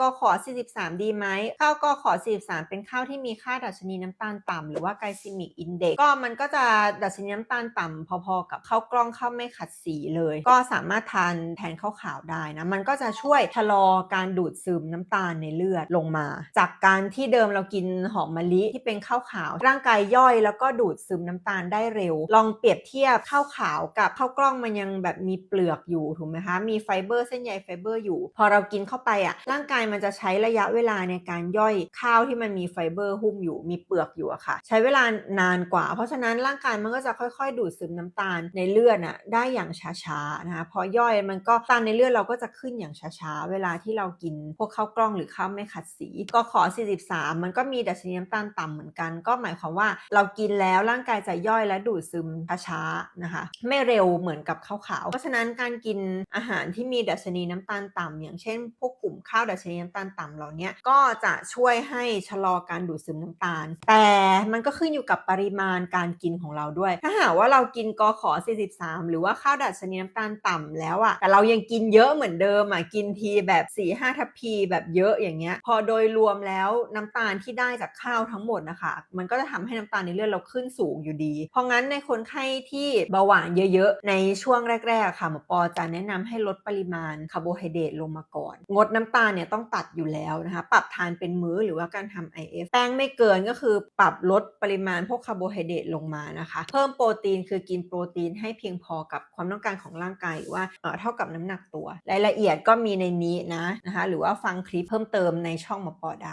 กขอ 43 ดีไหม ข้าวกขอ 43 เป็นข้าวที่มีค่าดัชนีน้ำตาลต่ำหรือว่าไกลซิมิกอินเด็กก็มันก็จะดัชนีน้ำตาลต่ำพอๆกับข้าวกล้องข้าวไม่ขัดสีเลย ก็สามารถทานแทนข้าวขาวได้นะ มันก็จะช่วยชะลอการดูดซึมน้ำตาลในเลือดลงมา จากการที่เดิมเรากินหอมมะลิที่เป็นข้าวขาว ร่างกายย่อยแล้วก็ดูดซึมน้ำตาลได้เร็ว ลองเปรียบเทียบข้าวขาวกับข้าวกล้องมันยังแบบมีเปลือกอยู่ถูกไหมคะ มีไฟเบอร์เส้นใยไฟเบอร์อยู่ พอเรากินเข้าไปอะร่างกายมันจะใช้ระยะเวลาในการย่อยข้าวที่มันมีไฟเบอร์หุ้มอยู่มีเปลือกอยู่อะค่ะ ใช้เวลานานกว่า เพราะฉะนั้นร่างกายมันก็จะค่อยๆ ดูดซึมน้ำตาลในเลือดน่ะได้อย่างช้าๆนะคะพอย่อยมันก็ตาลในเลือดเราก็จะขึ้นอย่างช้าๆ เวลาที่เรากินพวกข้าวกล้องหรือข้าวไม่ขัดสี ก็ขอ 43 มันก็มีดัชนีน้ำตาลต่ำเหมือนกัน ก็หมายความว่าเรากินแล้วร่างกายจะย่อยและดูดซึมช้าๆนะคะ ไม่เร็วเหมือนกับข้าวขาว เพราะฉะนั้นการกินอาหารที่มีดัชนีน้ำตาลต่ำอย่างเช่น พวกกลุ่มข้าวดัชนีน้ำตาลต่ำเหล่านี้ก็จะช่วยให้ชะลอการดูดซึมน้ำตาล แต่มันก็ขึ้นอยู่กับปริมาณการกินของเราด้วย ถ้าหากว่าเรากินกอขอ 43 หรือว่าข้าวดัชนีน้ำตาลต่ำแล้วอะแต่เรายังกินเยอะเหมือนเดิมอะกินทีแบบ 4-5 ทัพพีแบบเยอะอย่างเงี้ย พอโดยรวมแล้วน้ำตาลที่ได้จากข้าวทั้งหมดนะคะ มันก็จะทำให้น้ำตาลในเลือดเราขึ้นสูงอยู่ดี เพราะงั้นในคนไข้ที่เบาหวานเยอะๆ ในช่วงแรกๆค่ะหมอปอจะแนะนำให้ลดปริมาณคาร์โบไฮเดรตลงมาก่อน งดน้ำตาลเนี่ยต้องตัดอยู่แล้วนะคะ ปรับทานเป็นมื้อหรือว่าการทำ IF แป้งไม่เกินก็คือปรับลดปริมาณพวกคาร์โบไฮเดรตลงมานะคะ เพิ่มโปรตีนคือกินโปรตีนให้เพียงพอกับความต้องการของร่างกายหรือว่าเท่ากับน้ำหนักตัว รายละเอียดก็มีในนี้นะนะคะ หรือว่าฟังคลิปเพิ่มเติมในช่องหมอปอได้